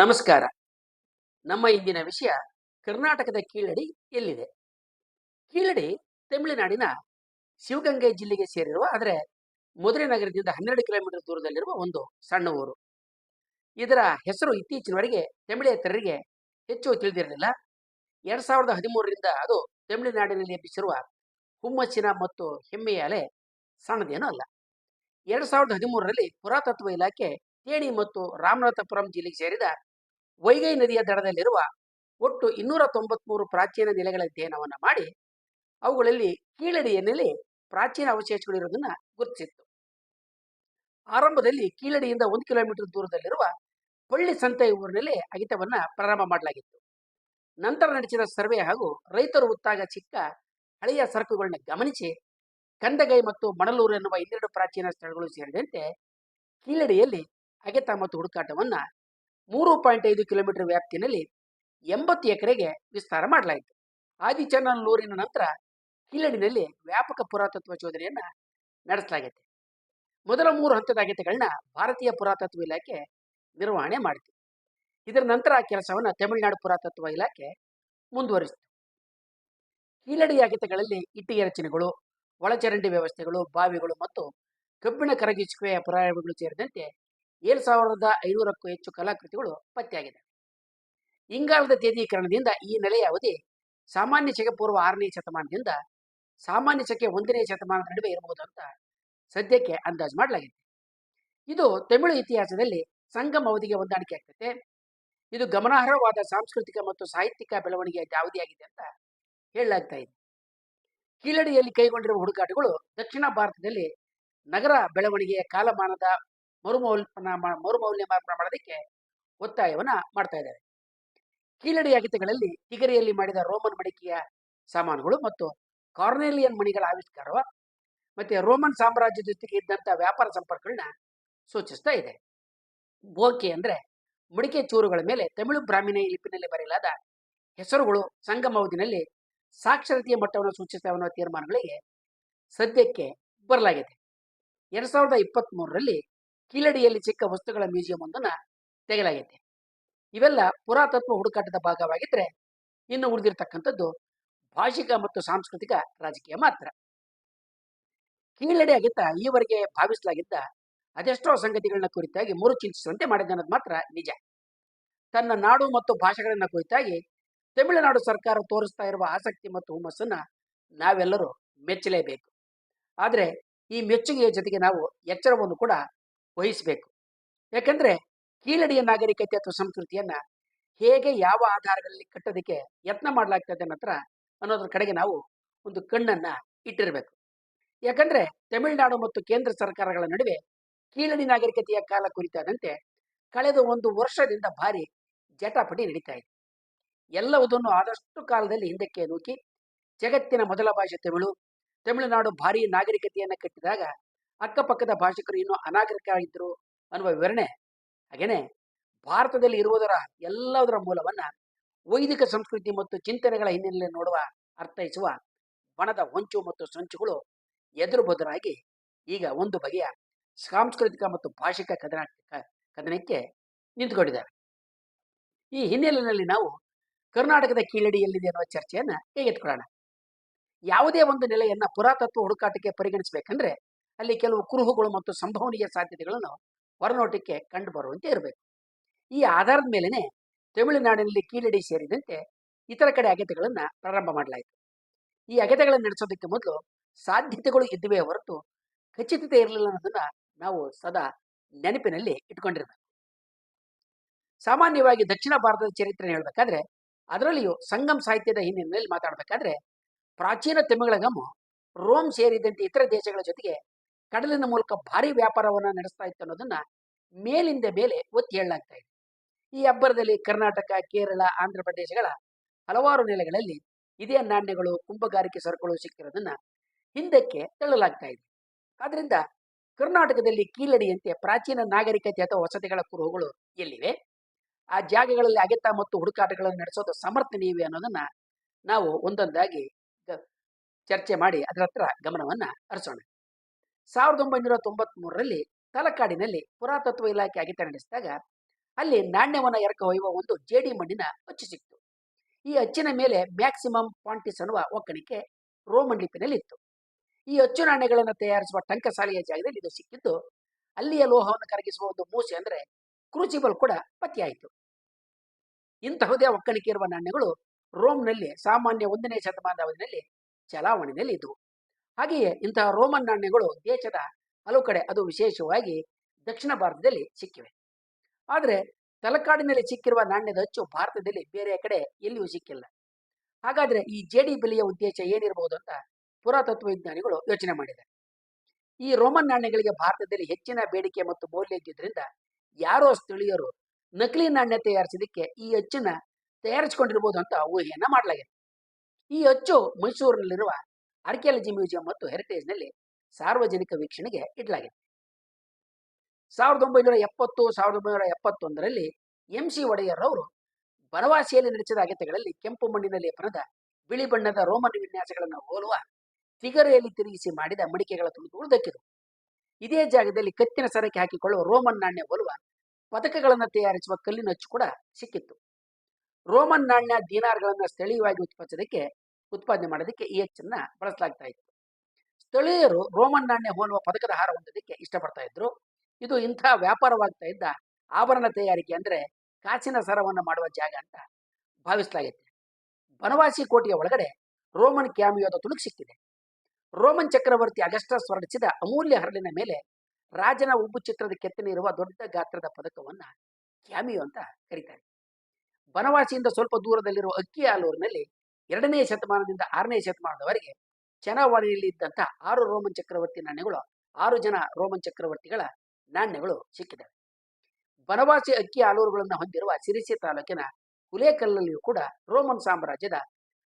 ನಮಸ್ಕಾರ. ನಮ್ಮ ಇಂದಿನ ವಿಷಯ ಕರ್ನಾಟಕದ ಕೀಳಡಿ ಎಲ್ಲಿದೆ? ಕೀಳಡಿ ತಮಿಳುನಾಡಿನ ಶಿವಗಂಗೆ ಜಿಲ್ಲೆಗೆ ಸೇರಿರುವ ಆದರೆ ಮಧುರೆ ನಗರದಿಂದ ಹನ್ನೆರಡು ಕಿಲೋಮೀಟರ್ ದೂರದಲ್ಲಿರುವ ಒಂದು ಸಣ್ಣ ಊರು. ಇದರ ಹೆಸರು ಇತ್ತೀಚಿನವರೆಗೆ ತಮಿಳೇತರರಿಗೆ ಹೆಚ್ಚು ತಿಳಿದಿರಲಿಲ್ಲ. ಎರಡ್ ಸಾವಿರದ ಹದಿಮೂರರಿಂದ ಅದು ತಮಿಳುನಾಡಿನಲ್ಲಿ ಎಬ್ಬಿಸಿರುವ ಹುಮ್ಮಚ್ಚಿನ ಮತ್ತು ಹೆಮ್ಮೆಯ ಅಲೆ ಸಣ್ಣದೇನೂ ಅಲ್ಲ. ಎರಡ್ ಸಾವಿರದ ಹದಿಮೂರರಲ್ಲಿ ಪುರಾತತ್ವ ಇಲಾಖೆ ತೇಣಿ ಮತ್ತು ರಾಮನಾಥಪುರಂ ಜಿಲ್ಲೆಗೆ ಸೇರಿದ ವೈಗೈ ನದಿಯ ದಡದಲ್ಲಿರುವ ಒಟ್ಟು ಇನ್ನೂರ ತೊಂಬತ್ಮೂರು ಪ್ರಾಚೀನ ನೆಲೆಗಳ ಅಧ್ಯಯನವನ್ನು ಮಾಡಿ, ಅವುಗಳಲ್ಲಿ ಕೀಳಡಿ ನೆಲೆ ಪ್ರಾಚೀನ ಅವಶೇಷಗಳಿರುವುದನ್ನು ಗುರುತಿಸಿತ್ತು. ಆರಂಭದಲ್ಲಿ ಕೀಳಡಿಯಿಂದ ಒಂದು ಕಿಲೋಮೀಟರ್ ದೂರದಲ್ಲಿರುವ ಪಳ್ಳಿ ಸಂತೆ ಊರಿನಲ್ಲಿ ಅಗಿತವನ್ನ ಪ್ರಾರಂಭ ಮಾಡಲಾಗಿತ್ತು. ನಂತರ ನಡೆಸಿದ ಸರ್ವೆ ಹಾಗೂ ರೈತರು ಉತ್ತಾಗ ಚಿಕ್ಕ ಹಳೆಯ ಸರಕುಗಳನ್ನ ಗಮನಿಸಿ, ಕಂದಗೈ ಮತ್ತು ಮಣಲೂರು ಎನ್ನುವ ಇನ್ನೆರಡು ಪ್ರಾಚೀನ ಸ್ಥಳಗಳು ಸೇರಿದಂತೆ ಕೀಳಡಿಯಲ್ಲಿ ಅಗೆತ ಮತ್ತು ಹುಡುಕಾಟವನ್ನ ಮೂರು ಪಾಯಿಂಟ್ ಐದು ಕಿಲೋಮೀಟರ್ ವ್ಯಾಪ್ತಿಯಲ್ಲಿ ಎಂಬತ್ತು ಎಕರೆಗೆ ವಿಸ್ತಾರ ಮಾಡಲಾಯಿತು. ಆದಿಚನಲ್ಲೂರಿನ ನಂತರ ಕೀಳಡಿನಲ್ಲಿ ವ್ಯಾಪಕ ಪುರಾತತ್ವ ಶೋಧನೆಯನ್ನ ನಡೆಸಲಾಗಿದೆ ಮೊದಲ ಮೂರು ಹಂತದ ಅಗತ್ಯಗಳನ್ನ ಭಾರತೀಯ ಪುರಾತತ್ವ ಇಲಾಖೆ ನಿರ್ವಹಣೆ ಮಾಡಿತು. ಇದರ ನಂತರ ಕೆಲಸವನ್ನು ತಮಿಳುನಾಡು ಪುರಾತತ್ವ ಇಲಾಖೆ ಮುಂದುವರಿಸಿತು. ಕೀಳಡಿ ಅಗತ್ಯಗಳಲ್ಲಿ ಇಟ್ಟಿಗೆ ರಚನೆಗಳು, ಒಳಚರಂಡಿ ವ್ಯವಸ್ಥೆಗಳು, ಬಾವಿಗಳು ಮತ್ತು ಕಬ್ಬಿಣ ಕರಗಿಸುವಿಕೆಯ ಪುರಾಯಗಳು ಸೇರಿದಂತೆ ಏಳು ಸಾವಿರದ ಐನೂರಕ್ಕೂ ಹೆಚ್ಚು ಕಲಾಕೃತಿಗಳು ಪತ್ತೆಯಾಗಿದೆ ಇಂಗಾಲದ ತೇದೀಕರಣದಿಂದ ಈ ನೆಲೆಯ ಅವಧಿ ಸಾಮಾನ್ಯ ಶಕೆ ಪೂರ್ವ ಆರನೇ ಶತಮಾನದಿಂದ ಸಾಮಾನ್ಯ ಶಕೆ ಒಂದನೇ ಶತಮಾನದ ನಡುವೆ ಇರಬಹುದು ಅಂತ ಸದ್ಯಕ್ಕೆ ಅಂದಾಜು ಮಾಡಲಾಗಿದೆ. ಇದು ತಮಿಳು ಇತಿಹಾಸದಲ್ಲಿ ಸಂಗಮ ಅವಧಿಗೆ ಹೊಂದಾಣಿಕೆ ಆಗ್ತದೆ. ಇದು ಗಮನಾರ್ಹವಾದ ಸಾಂಸ್ಕೃತಿಕ ಮತ್ತು ಸಾಹಿತ್ಯಿಕ ಬೆಳವಣಿಗೆಯ ಅವಧಿಯಾಗಿದೆ ಅಂತ ಹೇಳಲಾಗ್ತಾ ಇದೆ. ಕೀಳಡಿಯಲ್ಲಿ ಕೈಗೊಂಡಿರುವ ಹುಡುಕಾಟಗಳು ದಕ್ಷಿಣ ಭಾರತದಲ್ಲಿ ನಗರ ಬೆಳವಣಿಗೆಯ ಕಾಲಮಾನದ ಮರುಮೌಲ್ಯ ಮರುಮೌಲ್ಯಮಾಪನ ಮಾಡೋದಕ್ಕೆ ಒತ್ತಾಯವನ್ನ ಮಾಡ್ತಾ ಇದ್ದಾರೆ. ಕೀಳಡಿ ಅಗಿತಗಳಲ್ಲಿ ತಿಗರಿಯಲ್ಲಿ ಮಾಡಿದ ರೋಮನ್ ಮಡಿಕೆಯ ಸಾಮಾನುಗಳು ಮತ್ತು ಕಾರ್ನೆಲಿಯನ್ ಮಣಿಗಳ ಆವಿಷ್ಕಾರ ಮತ್ತೆ ರೋಮನ್ ಸಾಮ್ರಾಜ್ಯದ ಜೊತೆಗೆ ಇದ್ದಂಥ ವ್ಯಾಪಾರ ಸಂಪರ್ಕಗಳನ್ನ ಸೂಚಿಸ್ತಾ ಇದೆ. ಬೋಕೆ ಅಂದ್ರೆ ಮಡಿಕೆ ಚೂರುಗಳ ಮೇಲೆ ತಮಿಳು ಬ್ರಾಹ್ಮಣ ಲಿಪಿನಲ್ಲಿ ಬರೆಯಲಾದ ಹೆಸರುಗಳು ಸಂಗಮಾವಧಿನಲ್ಲಿ ಸಾಕ್ಷರತೆಯ ಮಟ್ಟವನ್ನು ಸೂಚಿಸ್ತವೆ ಅನ್ನೋ ತೀರ್ಮಾನಗಳಿಗೆ ಸದ್ಯಕ್ಕೆ ಬರಲಾಗಿದೆ. ಎರಡ್ ಸಾವಿರದ ಇಪ್ಪತ್ತ್ ಮೂರರಲ್ಲಿ ಕೀಳಡಿಯಲ್ಲಿ ಚಿಕ್ಕ ವಸ್ತುಗಳ ಮ್ಯೂಸಿಯಂ ಒಂದನ್ನ ತೆಗೆಯಲಾಗಿದೆ ಇವೆಲ್ಲ ಪುರಾತತ್ವ ಹುಡುಕಾಟದ ಭಾಗವಾಗಿದ್ರೆ ಇನ್ನು ಉಳಿದಿರ್ತಕ್ಕಂಥದ್ದು ಭಾಷಿಕ ಮತ್ತು ಸಾಂಸ್ಕೃತಿಕ ರಾಜಕೀಯ ಮಾತ್ರ. ಕೀಳಡಿ ಆಗಿದ್ದ ಈವರೆಗೆ ಭಾವಿಸಲಾಗಿದ್ದ ಅದೆಷ್ಟೋ ಸಂಗತಿಗಳನ್ನ ಕುರಿತಾಗಿ ಮೂರು ಚಿಂತಿಸುವಂತೆ ಮಾಡಿದ ಅನ್ನೋದು ಮಾತ್ರ ನಿಜ. ತನ್ನ ನಾಡು ಮತ್ತು ಭಾಷೆಗಳನ್ನ ಕುರಿತಾಗಿ ತಮಿಳುನಾಡು ಸರ್ಕಾರ ತೋರಿಸ್ತಾ ಇರುವ ಆಸಕ್ತಿ ಮತ್ತು ಹುಮ್ಮಸ್ಸನ್ನ ನಾವೆಲ್ಲರೂ ಮೆಚ್ಚಲೇಬೇಕು. ಆದರೆ ಈ ಮೆಚ್ಚುಗೆಯ ಜೊತೆಗೆ ನಾವು ಎಚ್ಚರವನ್ನು ಕೂಡ ವಹಿಸಬೇಕು. ಯಾಕಂದ್ರೆ ಕೀಳಡಿಯ ನಾಗರಿಕತೆ ಅಥವಾ ಸಂಸ್ಕೃತಿಯನ್ನ ಹೇಗೆ ಯಾವ ಆಧಾರದಲ್ಲಿ ಕಟ್ಟೋದಕ್ಕೆ ಯತ್ನ ಮಾಡಲಾಗ್ತದೆ ನಂತರ ಅನ್ನೋದ್ರ ಕಡೆಗೆ ನಾವು ಒಂದು ಕಣ್ಣನ್ನ ಇಟ್ಟಿರಬೇಕು. ಯಾಕಂದ್ರೆ ತಮಿಳುನಾಡು ಮತ್ತು ಕೇಂದ್ರ ಸರ್ಕಾರಗಳ ನಡುವೆ ಕೀಳಡಿ ನಾಗರಿಕತೆಯ ಕಾಲ ಕುರಿತಾದಂತೆ ಕಳೆದ ಒಂದು ವರ್ಷದಿಂದ ಭಾರಿ ಜಟಾಪಟಿ ನಡೀತಾ ಇದೆ. ಎಲ್ಲವುದನ್ನು ಆದಷ್ಟು ಕಾಲದಲ್ಲಿ ಹಿಂದಕ್ಕೆ ನೂಕಿ ಜಗತ್ತಿನ ಮೊದಲ ಭಾಷೆ ತಮಿಳು. ತಮಿಳುನಾಡು ಭಾರಿ ನಾಗರಿಕತೆಯನ್ನ ಕಟ್ಟಿದಾಗ ಅಕ್ಕಪಕ್ಕದ ಭಾಷಿಕರು ಇನ್ನೂ ಅನಾಗರಿಕರಾಗಿದ್ದರು ಅನ್ನುವ ವಿವರಣೆ. ಹಾಗೇನೆ ಭಾರತದಲ್ಲಿ ಇರುವುದರ ಎಲ್ಲದರ ಮೂಲವನ್ನ ವೈದಿಕ ಸಂಸ್ಕೃತಿ ಮತ್ತು ಚಿಂತನೆಗಳ ಹಿನ್ನೆಲೆಯಲ್ಲಿ ನೋಡುವ, ಅರ್ಥೈಸುವ ಬಣದ ಹೊಂಚು ಮತ್ತು ಸಂಚುಗಳು ಎದುರು ಬದುರಾಗಿ ಈಗ ಒಂದು ಬಗೆಯ ಸಾಂಸ್ಕೃತಿಕ ಮತ್ತು ಭಾಷಿಕ ಕದನ ಕದನಕ್ಕೆ ನಿಂತುಕೊಂಡಿದ್ದಾರೆ ಈ ಹಿನ್ನೆಲೆಯಲ್ಲಿ ನಾವು ಕರ್ನಾಟಕದ ಕೀಳಡಿ ಎಲ್ಲಿದೆ ಅನ್ನುವ ಚರ್ಚೆಯನ್ನ ಕೈಗೆತ್ಕೊಳ್ಳೋಣ ಯಾವುದೇ ಒಂದು ನೆಲೆಯನ್ನ ಪುರಾತತ್ವ ಹುಡುಕಾಟಕ್ಕೆ ಪರಿಗಣಿಸಬೇಕಂದ್ರೆ ಅಲ್ಲಿ ಕೆಲವು ಕುರುಹುಗಳು ಮತ್ತು ಸಂಭವನೀಯ ಸಾಧ್ಯತೆಗಳನ್ನು ಹೊರನೋಟಕ್ಕೆ ಕಂಡು ಬರುವಂತೆ ಇರಬೇಕು. ಈ ಆಧಾರದ ಮೇಲೇ ತಮಿಳುನಾಡಿನಲ್ಲಿ ಕೀಳಡಿ ಸೇರಿದಂತೆ ಇತರ ಕಡೆ ಅಗತ್ಯಗಳನ್ನು ಪ್ರಾರಂಭ ಮಾಡಲಾಯಿತು. ಈ ಅಗತ್ಯಗಳನ್ನು ನಡೆಸೋದಕ್ಕೆ ಮೊದಲು ಸಾಧ್ಯತೆಗಳು ಇದ್ದುವೇ ಹೊರತು ಖಚಿತತೆ ಇರಲಿಲ್ಲ ಅನ್ನೋದನ್ನು ನಾವು ಸದಾ ನೆನಪಿನಲ್ಲಿ ಇಟ್ಕೊಂಡಿರಬೇಕು ಸಾಮಾನ್ಯವಾಗಿ ದಕ್ಷಿಣ ಭಾರತದ ಚರಿತ್ರೆ ಹೇಳಬೇಕಾದ್ರೆ, ಅದರಲ್ಲಿಯೂ ಸಂಗಮ್ ಸಾಹಿತ್ಯದ ಹಿನ್ನೆಲೆಯಲ್ಲಿ ಮಾತಾಡಬೇಕಾದ್ರೆ ಪ್ರಾಚೀನ ತಮಿಳಗಮು ರೋಮ್ ಸೇರಿದಂತೆ ಇತರ ದೇಶಗಳ ಜೊತೆಗೆ ಕಡಲಿನ ಮೂಲಕ ಭಾರಿ ವ್ಯಾಪಾರವನ್ನು ನಡೆಸ್ತಾ ಇತ್ತು ಅನ್ನೋದನ್ನ ಮೇಲಿಂದ ಮೇಲೆ ಒತ್ತಿ ಹೇಳಲಾಗ್ತಾ ಇದೆ. ಈ ಅಬ್ಬರದಲ್ಲಿ ಕರ್ನಾಟಕ, ಕೇರಳ, ಆಂಧ್ರ ಪ್ರದೇಶಗಳ ಹಲವಾರು ನೆಲೆಗಳಲ್ಲಿ ಇದೇ ನಾಣ್ಯಗಳು, ಕುಂಭಗಾರಿಕೆ ಸರಕುಗಳು ಸಿಕ್ಕಿರೋದನ್ನ ಹಿಂದಕ್ಕೆ ತಳ್ಳಲಾಗ್ತಾ ಇದೆ. ಆದ್ರಿಂದ ಕರ್ನಾಟಕದಲ್ಲಿ ಕೀಲಡಿಯಂತೆ ಪ್ರಾಚೀನ ನಾಗರಿಕತೆ ಅಥವಾ ವಸತಿಗಳ ಕುರುಹುಗಳು ಎಲ್ಲಿವೆ? ಆ ಜಾಗಗಳಲ್ಲಿ ಅಗೆತ ಮತ್ತು ಹುಡುಕಾಟಗಳನ್ನು ನಡೆಸೋದು ಸಮರ್ಥನೀಯವೆ ಅನ್ನೋದನ್ನ ನಾವು ಒಂದೊಂದಾಗಿ ಚರ್ಚೆ ಮಾಡಿ ಅದರ ಹತ್ರ ಗಮನವನ್ನ ಹರಿಸೋಣ. ಸಾವಿರದ ಒಂಬೈನೂರ ತೊಂಬತ್ತ್ ಮೂರರಲ್ಲಿ ತಲಕಾಡಿನಲ್ಲಿ ಪುರಾತತ್ವ ಇಲಾಖೆ ಆಗಿ ನಡೆಸಿದಾಗ ಅಲ್ಲಿ ನಾಣ್ಯವನ್ನ ಎರಕ ಒಯ್ಯುವ ಒಂದು ಜೇಡಿ ಮಣ್ಣಿನ ಅಚ್ಚು ಸಿಕ್ತು ಈ ಅಚ್ಚಿನ ಮೇಲೆ ಮ್ಯಾಕ್ಸಿಮಮ್ ಪಾಂಟಿಸ್ ಅನ್ನುವ ಒಕ್ಕಣಿಕೆ ರೋಮನ್ ಲಿಪಿನಲ್ಲಿ ಇತ್ತು ಈ ಅಚ್ಚು ನಾಣ್ಯಗಳನ್ನು ತಯಾರಿಸುವ ಟಂಕಸಾಲೆಯ ಜಾಗದಲ್ಲಿ ಇದು ಸಿಕ್ಕಿದ್ದು. ಅಲ್ಲಿಯ ಲೋಹವನ್ನು ಕರಗಿಸುವ ಒಂದು ಮೂಸೆ ಅಂದ್ರೆ ಕ್ರೂಚಿಬಲ್ ಕೂಡ ಪತ್ತೆಯಾಯಿತು. ಇಂತಹುದೇ ಒಕ್ಕಣಿಕೆ ಇರುವ ನಾಣ್ಯಗಳು ರೋಮ್ನಲ್ಲಿ ಸಾಮಾನ್ಯ ಒಂದನೇ ಶತಮಾನದ ಅವಧಿಯಲ್ಲಿ ಚಲಾವಣೆಯಲ್ಲಿ ಇದ್ದವು ಹಾಗೆಯೇ ಇಂತಹ ರೋಮನ್ ನಾಣ್ಯಗಳು ದೇಶದ ಹಲವು ಕಡೆ ಅದು ವಿಶೇಷವಾಗಿ ದಕ್ಷಿಣ ಭಾರತದಲ್ಲಿ ಸಿಕ್ಕಿವೆ. ಆದರೆ ತಲಕಾಡಿನಲ್ಲಿ ಸಿಕ್ಕಿರುವ ನಾಣ್ಯದ ಅಚ್ಚು ಭಾರತದಲ್ಲಿ ಬೇರೆ ಕಡೆ ಎಲ್ಲಿಯೂ ಸಿಕ್ಕಿಲ್ಲ. ಹಾಗಾದ್ರೆ ಈ ಜೇಡಿ ಬೆಲೆಯ ಉದ್ದೇಶ ಏನಿರಬಹುದು ಅಂತ ಪುರಾತತ್ವ ವಿಜ್ಞಾನಿಗಳು ಯೋಚನೆ ಮಾಡಿದ್ದಾರೆ. ಈ ರೋಮನ್ ನಾಣ್ಯಗಳಿಗೆ ಭಾರತದಲ್ಲಿ ಹೆಚ್ಚಿನ ಬೇಡಿಕೆ ಮತ್ತು ಮೌಲ್ಯ ಇದ್ದಿದ್ದರಿಂದ ಯಾರೋ ಸ್ಥಳೀಯರು ನಕಲಿ ನಾಣ್ಯ ತಯಾರಿಸಿದಕ್ಕೆ ಈ ಅಚ್ಚನ್ನ ತಯಾರಿಸಿಕೊಂಡಿರ್ಬೋದು ಅಂತ ಊಹೆಯನ್ನ ಮಾಡಲಾಗಿದೆ. ಈ ಅಚ್ಚು ಮೈಸೂರಿನಲ್ಲಿರುವ ಆರ್ಕಿಯಾಲಜಿ ಮ್ಯೂಸಿಯಂ ಮತ್ತು ಹೆರಿಟೇಜ್ನಲ್ಲಿ ಸಾರ್ವಜನಿಕ ವೀಕ್ಷಣೆಗೆ ಇಡಲಾಗಿದೆ. ಸಾವಿರದ ಒಂಬೈನೂರ ಎಪ್ಪತ್ತು, ಸಾವಿರದ ಒಂಬೈನೂರ ಎಪ್ಪತ್ತೊಂದರಲ್ಲಿ ಎಂ ಸಿ ಒಡೆಯರ್ ಅವರು ಬನವಾಸಿಯಲ್ಲಿ ನಡೆಸಿದ ಅಗತ್ಯಗಳಲ್ಲಿ ಕೆಂಪು ಮಣ್ಣಿನ ಲೇಪನದ ಬಿಳಿ ಬಣ್ಣದ ರೋಮನ್ ವಿನ್ಯಾಸಗಳನ್ನು ಹೋಲುವ ಫಿಗರೆಯಲ್ಲಿ ತಿರುಗಿಸಿ ಮಾಡಿದ ಮಡಿಕೆಗಳ ತುಣುಕುಗಳು ದಕ್ಕಿದವು. ಇದೇ ಜಾಗದಲ್ಲಿ ಕತ್ತಿನ ಸರಕ್ಕೆ ಹಾಕಿಕೊಳ್ಳುವ ರೋಮನ್ ನಾಣ್ಯ ಹೋಲುವ ಪದಕಗಳನ್ನು ತಯಾರಿಸುವ ಕಲ್ಲಿನ ಅಚ್ಚು ಕೂಡ ಸಿಕ್ಕಿತ್ತು. ರೋಮನ್ ನಾಣ್ಯ, ದೀನಾರ್ಗಳನ್ನು ಸ್ಥಳೀಯವಾಗಿ ಉತ್ಪಾದಿಸೋದಕ್ಕೆ ಉತ್ಪಾದನೆ ಮಾಡೋದಕ್ಕೆ ಈ ಅನ್ನ ಬಳಸಲಾಗ್ತಾ ಇತ್ತು. ಸ್ಥಳೀಯರು ರೋಮನ್ ನಾಣ್ಯ ಹೋಲುವ ಪದಕದ ಹಾರ ಹೊಂದೋದಕ್ಕೆ ಇಷ್ಟಪಡ್ತಾ ಇದ್ರು. ಇದು ಇಂಥ ವ್ಯಾಪಾರವಾಗ್ತಾ ಇದ್ದ ಆಭರಣ ತಯಾರಿಕೆ ಅಂದ್ರೆ ಕಾಸಿನ ಸರವನ್ನು ಮಾಡುವ ಜಾಗ ಅಂತ ಭಾವಿಸಲಾಗಿತ್ತು ಬನವಾಸಿ ಕೋಟೆಯ ಒಳಗಡೆ ರೋಮನ್ ಕ್ಯಾಮಿಯೋದ ತುಣುಕು ಸಿಕ್ಕಿದೆ. ರೋಮನ್ ಚಕ್ರವರ್ತಿ ಅಗಸ್ಟಸ್ ಹೊರಡಿಸಿದ ಅಮೂಲ್ಯ ಹರಳಿನ ಮೇಲೆ ರಾಜನ ಉಬ್ಬು ಚಿತ್ರದ ಕೆತ್ತನೆ ಇರುವ ದೊಡ್ಡ ಗಾತ್ರದ ಪದಕವನ್ನು ಕ್ಯಾಮಿಯೋ ಅಂತ ಕರೀತಾರೆ. ಬನವಾಸಿಯಿಂದ ಸ್ವಲ್ಪ ದೂರದಲ್ಲಿರುವ ಅಕ್ಕಿ ಆಲೂರಿನಲ್ಲಿ ಎರಡನೇ ಶತಮಾನದಿಂದ ಆರನೇ ಶತಮಾನದವರೆಗೆ ಚನವಾಣಿಯಲ್ಲಿ ಇದ್ದಂಥ ಆರು ರೋಮನ್ ಚಕ್ರವರ್ತಿ ನಾಣ್ಯಗಳು, ಆರು ಜನ ರೋಮನ್ ಚಕ್ರವರ್ತಿಗಳ ನಾಣ್ಯಗಳು ಸಿಕ್ಕಿದವೆ. ಬನವಾಸಿ ಅಕ್ಕಿ ಆಲೂರುಗಳನ್ನು ಹೊಂದಿರುವ ಸಿರಿಸಿ ತಾಲೂಕಿನ ಹುಲೇಕಲ್ಲಲ್ಲಿಯೂ ಕೂಡ ರೋಮನ್ ಸಾಮ್ರಾಜ್ಯದ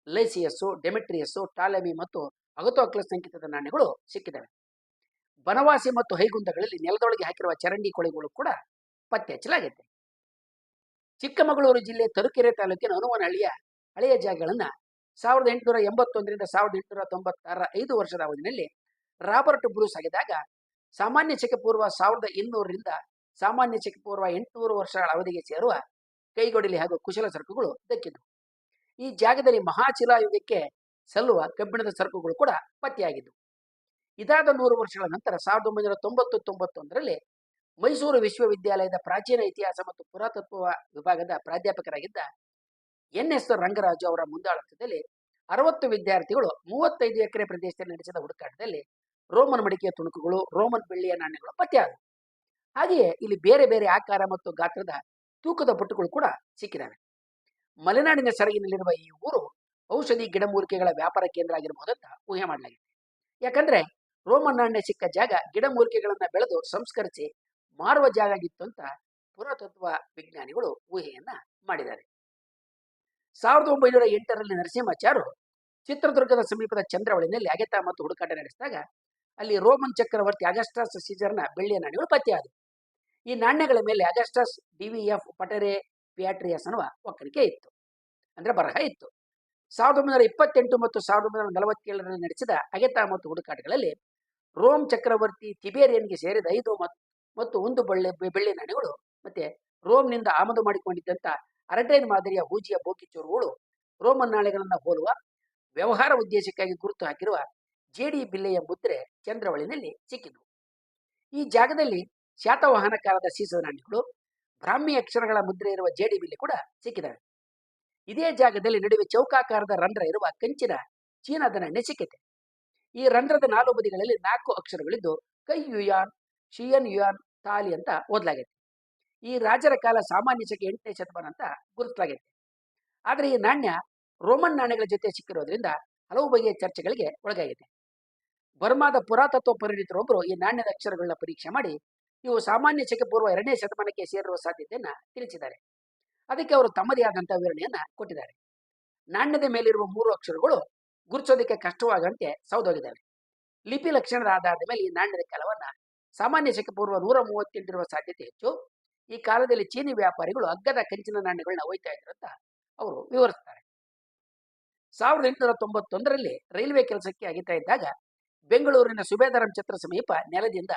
ಲೈಸಿಯಸ್ಸು, ಡೆಮೆಟ್ರಿಯಸ್ಸು, ಟಾಲೆಮಿ ಮತ್ತು ಅಗತೋಕ್ಲಸ್ ಸಂಕೇತದ ನಾಣ್ಯಗಳು ಸಿಕ್ಕಿದವೆ. ಬನವಾಸಿ ಮತ್ತು ಹೈಗುಂದಗಳಲ್ಲಿ ನೆಲದೊಳಗೆ ಹಾಕಿರುವ ಚರಂಡಿ ಕೊಳೆಗಳು ಕೂಡ ಪತ್ತೆ ಹಚ್ಚಲಾಗಿದೆ ಚಿಕ್ಕಮಗಳೂರು ಜಿಲ್ಲೆ ತರುಕೆರೆ ತಾಲೂಕಿನ ಹನುಮನಹಳ್ಳಿಯ ಹಳೆಯ ಜಾಗಗಳನ್ನ ಸಾವಿರದ ಎಂಟುನೂರ ಎಂಬತ್ತೊಂದರಿಂದ ಸಾವಿರದ ಎಂಟುನೂರ ತೊಂಬತ್ತಾರ ಐದು ವರ್ಷದ ಅವಧಿಯಲ್ಲಿ ರಾಬರ್ಟ್ ಬ್ರೂಸ್ ಆಗಿದ್ದಾಗ ಸಾಮಾನ್ಯ ಚಿಕ್ಕಪೂರ್ವ ಪೂರ್ವ ಸಾವಿರದ ಇನ್ನೂರರಿಂದ ಸಾಮಾನ್ಯ ಚಿಕ್ಕಪೂರ್ವ ಪೂರ್ವ ಎಂಟುನೂರು ವರ್ಷಗಳ ಅವಧಿಗೆ ಸೇರುವ ಕೈಗೊಡಲಿ ಹಾಗೂ ಕುಶಲ ಸರಕುಗಳು ದಕ್ಕಿದ್ದವು ಈ ಜಾಗದಲ್ಲಿ ಮಹಾಶಿಲಾಯುಗಕ್ಕೆ ಸಲ್ಲುವ ಕಬ್ಬಿಣದ ಸರಕುಗಳು ಕೂಡ ಪತ್ತೆಯಾಗಿದ್ದವು ಇದಾದ ನೂರು ವರ್ಷಗಳ ನಂತರ ಸಾವಿರದ ಒಂಬೈನೂರ ತೊಂಬತ್ತು ತೊಂಬತ್ತೊಂದರಲ್ಲಿ ಮೈಸೂರು ವಿಶ್ವವಿದ್ಯಾಲಯದ ಪ್ರಾಚೀನ ಇತಿಹಾಸ ಮತ್ತು ಪುರಾತತ್ವ ವಿಭಾಗದ ಪ್ರಾಧ್ಯಾಪಕರಾಗಿದ್ದ ಎನ್. ಎಸ್. ರಂಗರಾಜು ಅವರ ಮುಂದಾಳತ್ವದಲ್ಲಿ ಅರವತ್ತು ವಿದ್ಯಾರ್ಥಿಗಳು ಮೂವತ್ತೈದು ಎಕರೆ ಪ್ರದೇಶದಲ್ಲಿ ನಡೆಸಿದ ಹುಡುಕಾಟದಲ್ಲಿ ರೋಮನ್ ಮಡಿಕೆಯ ತುಣುಕುಗಳು, ರೋಮನ್ ಬೆಳ್ಳಿಯ ನಾಣ್ಯಗಳು ಪತ್ತೆಯಾದವು ಹಾಗೆಯೇ ಇಲ್ಲಿ ಬೇರೆ ಬೇರೆ ಆಕಾರ ಮತ್ತು ಗಾತ್ರದ ತೂಕದ ಪುಟ್ಟುಗಳು ಕೂಡ ಸಿಕ್ಕಿದ್ದಾವೆ ಮಲೆನಾಡಿನ ಸರಗಿನಲ್ಲಿರುವ ಈ ಊರು ಔಷಧಿ ಗಿಡಮೂಲಿಕೆಗಳ ವ್ಯಾಪಾರ ಕೇಂದ್ರ ಆಗಿರಬಹುದಂತ ಊಹೆ ಮಾಡಲಾಗಿದೆ. ಯಾಕಂದ್ರೆ ರೋಮನ್ ನಾಣ್ಯ ಸಿಕ್ಕ ಜಾಗ ಗಿಡಮೂಲಿಕೆಗಳನ್ನ ಬೆಳೆದು ಸಂಸ್ಕರಿಸಿ ಮಾರುವ ಜಾಗ ಆಗಿತ್ತು ಅಂತ ಪುರಾತತ್ವ ವಿಜ್ಞಾನಿಗಳು ಊಹೆಯನ್ನ ಮಾಡಿದ್ದಾರೆ. ಸಾವಿರದ ಒಂಬೈನೂರ ಎಂಟರಲ್ಲಿ ನರಸಿಂಹಾಚಾರು ಚಿತ್ರದುರ್ಗದ ಸಮೀಪದ ಚಂದ್ರವಳಿನಲ್ಲಿ ಅಗೆತ ಮತ್ತು ಹುಡುಕಾಟ ನಡೆಸಿದಾಗ ಅಲ್ಲಿ ರೋಮನ್ ಚಕ್ರವರ್ತಿ ಅಗಸ್ಟಸ್ ಸೀಜರ್ನ ಬೆಳ್ಳಿಯ ನಾಣ್ಯಗಳು ಪತ್ತೆಯಾದವು. ಈ ನಾಣ್ಯಗಳ ಮೇಲೆ ಅಗಸ್ಟಸ್ ಡಿವಿಎಫ್ ಪಟರೆ ಪಿಯಾಟ್ರಿಯಸ್ ಅನ್ನುವ ಒಕ್ಕಣಿಕೆ ಇತ್ತು. ಅಂದ್ರೆ ಬರಹ ಇತ್ತು. ಸಾವಿರದ ಒಂಬೈನೂರ ಇಪ್ಪತ್ತೆಂಟು ಮತ್ತು ಸಾವಿರದ ಒಂಬೈನೂರ ನಲವತ್ತೇಳರಲ್ಲಿ ನಡೆಸಿದ ಅಗೆತ ಮತ್ತು ಹುಡುಕಾಟಗಳಲ್ಲಿ ರೋಮ್ ಚಕ್ರವರ್ತಿ ತಿಬೇರಿಯನ್ಗೆ ಸೇರಿದ ಐದು ಮತ್- ಮತ್ತು ಒಂದು ಬಳ್ಳೆ, ಬೆಳ್ಳಿ ನಾಣ್ಯಗಳು ಮತ್ತೆ ರೋಮ್ನಿಂದ ಆಮದು ಮಾಡಿಕೊಂಡಿದ್ದಂತ ಅರಟೈನ್ ಮಾದರಿಯ ಹೂಜಿಯ ಬೋಕಿಚೂರುಗಳು ರೋಮನ್ ನಾಳೆಗಳನ್ನು ಹೋಲುವ ವ್ಯವಹಾರ ಉದ್ದೇಶಕ್ಕಾಗಿ ಗುರುತು ಹಾಕಿರುವ ಜೇಡಿ ಬಿಲ್ಲೆಯ ಮುದ್ರೆ ಚಂದ್ರವಳಿನಲ್ಲಿ ಸಿಕ್ಕಿದ್ವು. ಈ ಜಾಗದಲ್ಲಿ ಶಾತವಾಹನ ಕಾಲದ ಸೀಸದ ನಾಣ್ಯಗಳು ಬ್ರಾಹ್ಮಿ ಅಕ್ಷರಗಳ ಮುದ್ರೆ ಇರುವ ಜೇಡಿ ಬಿಲ್ಲೆ ಕೂಡ ಸಿಕ್ಕಿದವೆ. ಇದೇ ಜಾಗದಲ್ಲಿ ನಡುವೆ ಚೌಕಾಕಾರದ ರಂಧ್ರ ಇರುವ ಕಂಚಿನ ಚೀನಾದ ನಾಣ್ಯ ಸಿಕ್ಕಿದೆ ಈ ರಂಧ್ರದ ನಾಲ್ಕು ಬದಿಗಳಲ್ಲಿ ನಾಲ್ಕು ಅಕ್ಷರಗಳಿದ್ದು ಕೈ ಯುಯಾನ್, ಶಿಯನ್ ಯುಯಾನ್, ತಾಲಿ ಅಂತ ಓದಲಾಗೈತೆ. ಈ ರಾಜರ ಕಾಲ ಸಾಮಾನ್ಯ ಶಕೆ ಎಂಟನೇ ಶತಮಾನ ಅಂತ ಗುರುತಿಸಲಾಗಿದೆ. ಆದರೆ ಈ ನಾಣ್ಯ ರೋಮನ್ ನಾಣ್ಯಗಳ ಜೊತೆ ಸಿಕ್ಕಿರೋದ್ರಿಂದ ಹಲವು ಬಗೆಯ ಚರ್ಚೆಗಳಿಗೆ ಒಳಗಾಗಿದೆ. ಬರ್ಮಾದ ಪುರಾತತ್ವ ಪರಿಣಿತರೊಬ್ಬರು ಈ ನಾಣ್ಯದ ಅಕ್ಷರಗಳನ್ನ ಪರೀಕ್ಷೆ ಮಾಡಿ ಇವು ಸಾಮಾನ್ಯ ಶಕೆ ಪೂರ್ವ ಎರಡನೇ ಶತಮಾನಕ್ಕೆ ಸೇರಿರುವ ಸಾಧ್ಯತೆಯನ್ನ ತಿಳಿಸಿದ್ದಾರೆ. ಅದಕ್ಕೆ ಅವರು ತಮ್ಮದೇ ಆದಂತಹ ವಿವರಣೆಯನ್ನ ಕೊಟ್ಟಿದ್ದಾರೆ. ನಾಣ್ಯದ ಮೇಲಿರುವ ಮೂರು ಅಕ್ಷರಗಳು ಗುರುತಿಸೋದಕ್ಕೆ ಕಷ್ಟವಾಗಂತೆ ಸೌದೋಗಿದ್ದಾರೆ ಲಿಪಿ ಲಕ್ಷಣದ ಆಧಾರದ ಮೇಲೆ ಈ ನಾಣ್ಯದ ಕಾಲವನ್ನ ಸಾಮಾನ್ಯ ಶಕೆ ಪೂರ್ವ ನೂರ ಮೂವತ್ತೆಂಟಿರುವ ಸಾಧ್ಯತೆ ಹೆಚ್ಚು ಈ ಕಾಲದಲ್ಲಿ ಚೀನಿ ವ್ಯಾಪಾರಿಗಳು ಅಗ್ಗದ ಕಂಚಿನ ನಾಣ್ಯಗಳನ್ನ ಒಯ್ತಾ ಇದ್ರು ಅಂತ ಅವರು ವಿವರಿಸ್ತಾರೆ. ಸಾವಿರದ ಎಂಟುನೂರ ತೊಂಬತ್ತೊಂದರಲ್ಲಿ ರೈಲ್ವೆ ಕೆಲಸಕ್ಕೆ ಅಗಿತಾ ಇದ್ದಾಗ ಬೆಂಗಳೂರಿನ ಸುಬೇದಾರಂ ಛತ್ರ ಸಮೀಪ ನೆಲದಿಂದ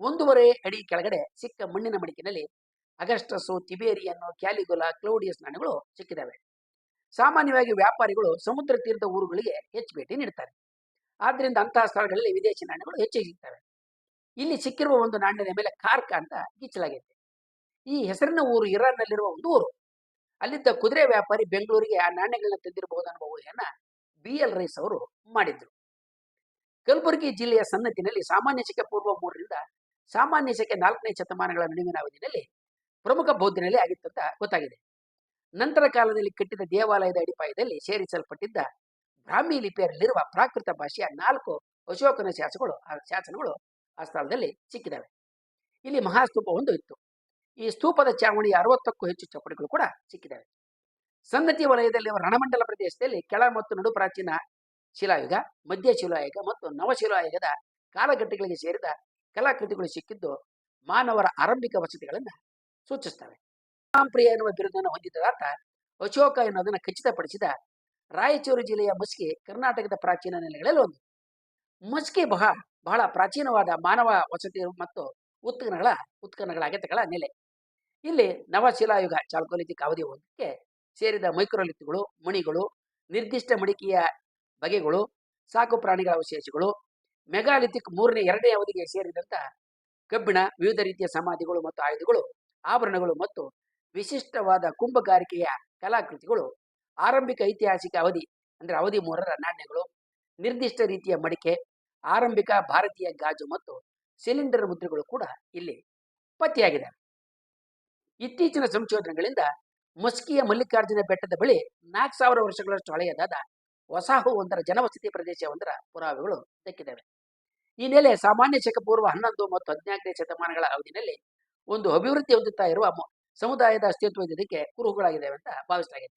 ಒಂದೂವರೆ ಅಡಿ ಕೆಳಗಡೆ ಸಿಕ್ಕ ಮಣ್ಣಿನ ಮಡಿಕಿನಲ್ಲಿ ಅಗಸ್ಟಸು ತಿಬೇರಿಯನ್ನು ಕ್ಯಾಲಿಗುಲಾ, ಕ್ಲೌಡಿಯಸ್ ನಾಣ್ಯಗಳು ಸಿಕ್ಕಿದ್ದಾವೆ ಸಾಮಾನ್ಯವಾಗಿ ವ್ಯಾಪಾರಿಗಳು ಸಮುದ್ರ ತೀರದ ಊರುಗಳಿಗೆ ಹೆಚ್ಚು ಭೇಟಿ ನೀಡುತ್ತಾರೆ ಆದ್ದರಿಂದ ಅಂತಹ ಸ್ಥಳಗಳಲ್ಲಿ ವಿದೇಶಿ ನಾಣ್ಯಗಳು ಹೆಚ್ಚಿಗೆ ಸಿಗ್ತವೆ. ಇಲ್ಲಿ ಸಿಕ್ಕಿರುವ ಒಂದು ನಾಣ್ಯದ ಮೇಲೆ ಕಾರ್ಕ ಅಂತ ಗಿಚ್ಚಲಾಗಿದೆ ಈ ಹೆಸರಿನ ಊರು ಇರಾನ್ನಲ್ಲಿರುವ ಒಂದು ಊರು. ಅಲ್ಲಿದ್ದ ಕುದುರೆ ವ್ಯಾಪಾರಿ ಬೆಂಗಳೂರಿಗೆ ಆ ನಾಣ್ಯಗಳನ್ನ ತಂದಿರಬಹುದು ಅನ್ನುವ ಊಹೆಯನ್ನ ಬಿ ಎಲ್ ರೈಸ್ ಅವರು ಮಾಡಿದ್ರು. ಕಲಬುರಗಿ ಜಿಲ್ಲೆಯ ಸನ್ನತಿನಲ್ಲಿ ಸಾಮಾನ್ಯ ಶಕೆ ಪೂರ್ವ ಮೂರರಿಂದ ಸಾಮಾನ್ಯ ಶಕೆ ನಾಲ್ಕನೇ ಶತಮಾನಗಳ ನಡುವಿನ ಅವಧಿಯಲ್ಲಿ ಪ್ರಮುಖ ಬೌದ್ಧನಲ್ಲಿ ನೆಲೆ ಆಗಿತ್ತಂತ ಗೊತ್ತಾಗಿದೆ. ನಂತರ ಕಾಲದಲ್ಲಿ ಕಟ್ಟಿದ ದೇವಾಲಯದ ಅಡಿಪಾಯದಲ್ಲಿ ಸೇರಿಸಲ್ಪಟ್ಟಿದ್ದ ಬ್ರಾಹ್ಮಿ ಲಿಪಿಯಲ್ಲಿರುವ ಪ್ರಾಕೃತ ಭಾಷೆಯ ನಾಲ್ಕು ಅಶೋಕನ ಶಾಸಗಳು ಆ ಶಾಸನಗಳು ಆ ಸ್ಥಳದಲ್ಲಿ ಸಿಕ್ಕಿದ್ದಾವೆ ಇಲ್ಲಿ ಮಹಾಸ್ತೂಪ ಒಂದು ಇತ್ತು. ಈ ಸ್ತೂಪದ ಚಾವಣಿಯ ಅರವತ್ತಕ್ಕೂ ಹೆಚ್ಚು ಚಪ್ಪಡಿಗಳು ಕೂಡ ಸಿಕ್ಕಿದ್ದಾವೆ ಸನ್ನತಿ ವಲಯದಲ್ಲಿ ರಣಮಂಡಲ ಪ್ರದೇಶದಲ್ಲಿ ಕೆಳ ಮತ್ತು ನಡು ಪ್ರಾಚೀನ ಶಿಲಾಯುಗ, ಮಧ್ಯ ಶಿಲಾಯುಗ ಮತ್ತು ನವಶಿಲಾಯುಗದ ಕಾಲಘಟ್ಟಗಳಿಗೆ ಸೇರಿದ ಕಲಾಕೃತಿಗಳು ಸಿಕ್ಕಿದ್ದು ಮಾನವರ ಆರಂಭಿಕ ವಸತಿಗಳನ್ನು ಸೂಚಿಸ್ತವೆ ಪ್ರಿಯ ಎನ್ನುವ ಬಿರುದನ್ನು ಹೊಂದಿದ್ದಾತ ಅಶೋಕ ಎನ್ನುವುದನ್ನು ಖಚಿತಪಡಿಸಿದ ರಾಯಚೂರು ಜಿಲ್ಲೆಯ ಮಸ್ಕಿ ಕರ್ನಾಟಕದ ಪ್ರಾಚೀನ ನೆಲೆಗಳಲ್ಲಿ ಒಂದು. ಮಸ್ಕಿ ಬಹ ಬಹಳ ಪ್ರಾಚೀನವಾದ ಮಾನವ ವಸತಿ ಮತ್ತು ಉತ್ಖನಗಳ ಉತ್ಖನಗಳ ಅಗತ್ಯಗಳ ನೆಲೆ. ಇಲ್ಲಿ ನವಶಿಲಾಯುಗ ಚಾಲ್ಕೋಲಿಥಿಕ್ ಅವಧಿ ಒಂದಕ್ಕೆ ಸೇರಿದ ಮೈಕ್ರೋಲಿಥ್ಗಳು ಮಣಿಗಳು, ನಿರ್ದಿಷ್ಟ ಮಡಿಕೆಯ ಬಗೆಗಳು, ಸಾಕು ಪ್ರಾಣಿಗಳ ಅವಶೇಷಗಳು, ಮೆಗಾಲಿಥಿಕ್ ಮೂರನೇ, ಎರಡನೇ ಅವಧಿಗೆ ಸೇರಿದಂತ ಕಬ್ಬಿಣ, ವಿವಿಧ ರೀತಿಯ ಸಮಾಧಿಗಳು ಮತ್ತು ಆಯುಧಗಳು, ಆಭರಣಗಳು ಮತ್ತು ವಿಶಿಷ್ಟವಾದ ಕುಂಭಗಾರಿಕೆಯ ಕಲಾಕೃತಿಗಳು, ಆರಂಭಿಕ ಐತಿಹಾಸಿಕ ಅವಧಿ ಅಂದ್ರೆ ಅವಧಿ ಮೂರರ ನಾಣ್ಯಗಳು, ನಿರ್ದಿಷ್ಟ ರೀತಿಯ ಮಡಿಕೆ, ಆರಂಭಿಕ ಭಾರತೀಯ ಗಾಜು ಮತ್ತು ಸಿಲಿಂಡರ್ ಮುದ್ರೆಗಳು ಕೂಡ ಇಲ್ಲಿ ಪತ್ತೆಯಾಗಿದೆ ಇತ್ತೀಚಿನ ಸಂಶೋಧನೆಗಳಿಂದ ಮಸ್ಕಿಯ ಮಲ್ಲಿಕಾರ್ಜುನ ಬೆಟ್ಟದ ಬಳಿ ನಾಲ್ಕು ಸಾವಿರ ವರ್ಷಗಳಷ್ಟು ಹಳೆಯದಾದ ವಸಾಹು ಒಂದರ ಜನವಸತಿ ಪ್ರದೇಶ ಒಂದರ ಪುರಾವೆಗಳು ದಕ್ಕಿದ್ದಾವೆ ಈ ನೆಲೆ ಸಾಮಾನ್ಯ ಶಕಪೂರ್ವ ಹನ್ನೊಂದು ಮತ್ತು ಹದಿನಾಲ್ಕನೇ ಶತಮಾನಗಳ ಅವಧಿಯಲ್ಲಿ ಒಂದು ಅಭಿವೃದ್ಧಿ ಹೊಂದುತ್ತಾ ಇರುವ ಸಮುದಾಯದ ಅಸ್ತಿತ್ವ ಇದಕ್ಕೆ ಕುರುಹುಗಳಾಗಿದ್ದಾವೆ ಅಂತ ಭಾವಿಸಲಾಗಿದೆ.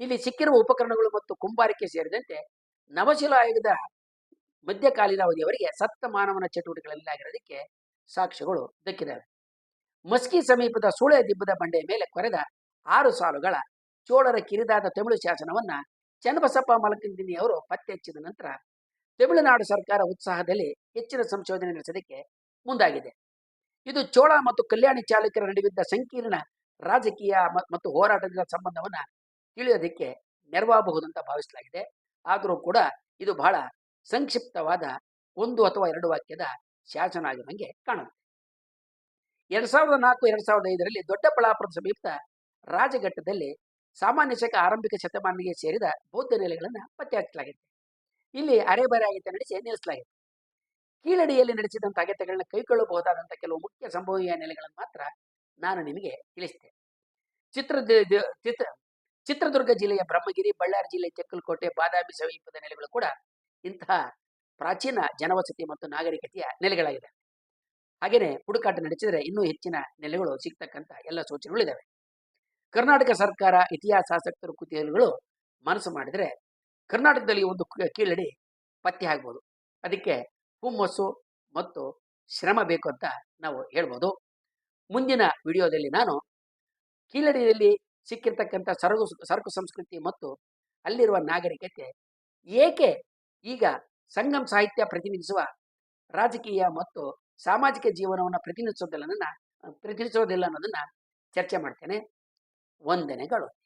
ಇಲ್ಲಿ ಸಿಕ್ಕಿರುವ ಉಪಕರಣಗಳು ಮತ್ತು ಕುಂಬಾರಿಕೆ ಸೇರಿದಂತೆ ನವಶಿಲಾಯುಗದ ಮಧ್ಯಕಾಲೀನ ಅವಧಿಯವರಿಗೆ ಸತ್ತ ಮಾನವನ ಚಟುವಟಿಕೆಗಳಲ್ಲಾಗಿರೋದಕ್ಕೆ ಸಾಕ್ಷ್ಯಗಳು ದಕ್ಕಿದ್ದಾವೆ ಮಸ್ಕಿ ಸಮೀಪದ ಸೂಳೆ ದಿಬ್ಬದ ಬಂಡೆಯ ಮೇಲೆ ಕೊರೆದ ಆರು ಸಾಲುಗಳ ಚೋಳರ ಕಿರಿದಾದ ತಮಿಳು ಶಾಸನವನ್ನ ಚನ್ನಬಸಪ್ಪ ಮಲಕಂದಿನಿ ಅವರು ಪತ್ತೆ ಹಚ್ಚಿದ ನಂತರ ತಮಿಳುನಾಡು ಸರ್ಕಾರ ಉತ್ಸಾಹದಲ್ಲಿ ಹೆಚ್ಚಿನ ಸಂಶೋಧನೆ ನಡೆಸೋದಕ್ಕೆ ಮುಂದಾಗಿದೆ. ಇದು ಚೋಳ ಮತ್ತು ಕಲ್ಯಾಣಿ ಚಾಲುಕ್ಯರ ನಡುವಿದ್ದ ಸಂಕೀರ್ಣ ರಾಜಕೀಯ ಮತ್ತು ಹೋರಾಟದ ಸಂಬಂಧವನ್ನ ತಿಳಿಯೋದಕ್ಕೆ ನೆರವಾಗಬಹುದು ಅಂತ ಭಾವಿಸಲಾಗಿದೆ. ಆದರೂ ಕೂಡ ಇದು ಬಹಳ ಸಂಕ್ಷಿಪ್ತವಾದ ಒಂದು ಅಥವಾ ಎರಡು ವಾಕ್ಯದ ಶಾಸನ ಆಗಿರುವಂಗೆ ಕಾಣುತ್ತೆ. ಎರಡ್ ಸಾವಿರದ ನಾಲ್ಕು, ಎರಡ್ ಸಾವಿರದ ಐದರಲ್ಲಿ ದೊಡ್ಡಬಳ್ಳಾಪುರದ ಸಮೀಪದ ರಾಜಘಟ್ಟದಲ್ಲಿ ಸಾಮಾನ್ಯ ಶಕ ಆರಂಭಿಕ ಶತಮಾನಿಗೆ ಸೇರಿದ ಬೌದ್ಧ ನೆಲೆಗಳನ್ನು ಪತ್ತೆ ಹಾಕಲಾಗಿದೆ ಇಲ್ಲಿ ಅರೆಬರೆ ನಡೆಸಿ ನಿಲ್ಲಿಸಲಾಗಿದೆ ಕೀಳಡಿಯಲ್ಲಿ ನಡೆಸಿದಂಥ ಅಗತ್ಯಗಳನ್ನ ಕೈಗೊಳ್ಳಬಹುದಾದಂಥ ಕೆಲವು ಮುಖ್ಯ ಸಂಭವೀಯ ನೆಲೆಗಳನ್ನು ಮಾತ್ರ ನಾನು ನಿಮಗೆ ತಿಳಿಸಿದೆ ಚಿತ್ರದ ಚಿತ್ರ, ಚಿತ್ರದುರ್ಗ ಜಿಲ್ಲೆಯ ಬ್ರಹ್ಮಗಿರಿ, ಬಳ್ಳಾರಿ ಜಿಲ್ಲೆಯ ತೆಕ್ಕಲಕೋಟೆ ಬಾದಾಮಿ ಸಮೀಪದ ನೆಲೆಗಳು ಕೂಡ ಇಂತಹ ಪ್ರಾಚೀನ ಜನವಸತಿ ಮತ್ತು ನಾಗರಿಕತೆಯ ನೆಲೆಗಳಾಗಿದೆ ಹಾಗೇನೆ ಹುಡುಕಾಟ ನಡೆಸಿದರೆ ಇನ್ನೂ ಹೆಚ್ಚಿನ ನೆಲೆಗಳು ಸಿಗ್ತಕ್ಕಂಥ ಎಲ್ಲ ಸೂಚನೆಗಳಿದ್ದಾವೆ ಕರ್ನಾಟಕ ಸರ್ಕಾರ ಇತಿಹಾಸ ಆಸಕ್ತರು ಕುತೂಹಲಗಳು ಮನಸ್ಸು ಮಾಡಿದರೆ ಕರ್ನಾಟಕದಲ್ಲಿ ಒಂದು ಕೀಳಡಿ ಪತ್ತೆ ಆಗ್ಬೋದು. ಅದಕ್ಕೆ ಹುಮ್ಮಸ್ಸು ಮತ್ತು ಶ್ರಮ ಬೇಕು ಅಂತ ನಾವು ಹೇಳ್ಬೋದು. ಮುಂದಿನ ವಿಡಿಯೋದಲ್ಲಿ ನಾನು ಕೀಳಡಿಯಲ್ಲಿ ಸಿಕ್ಕಿರ್ತಕ್ಕಂಥ ಸರಕು ಸರಕು ಸಂಸ್ಕೃತಿ ಮತ್ತು ಅಲ್ಲಿರುವ ನಾಗರಿಕತೆ ಏಕೆ ಈಗ ಸಂಗಮ್ ಸಾಹಿತ್ಯ ಪ್ರತಿನಿಧಿಸುವ ರಾಜಕೀಯ ಮತ್ತು ಸಾಮಾಜಿಕ ಜೀವನವನ್ನು ಪ್ರತಿನಿಧಿಸೋದಿಲ್ಲ ಪ್ರತಿನಿಧಿಸೋದಿಲ್ಲ ಅನ್ನೋದನ್ನ ಚರ್ಚೆ ಮಾಡ್ತೇನೆ. ವಂದನೆಗಳು.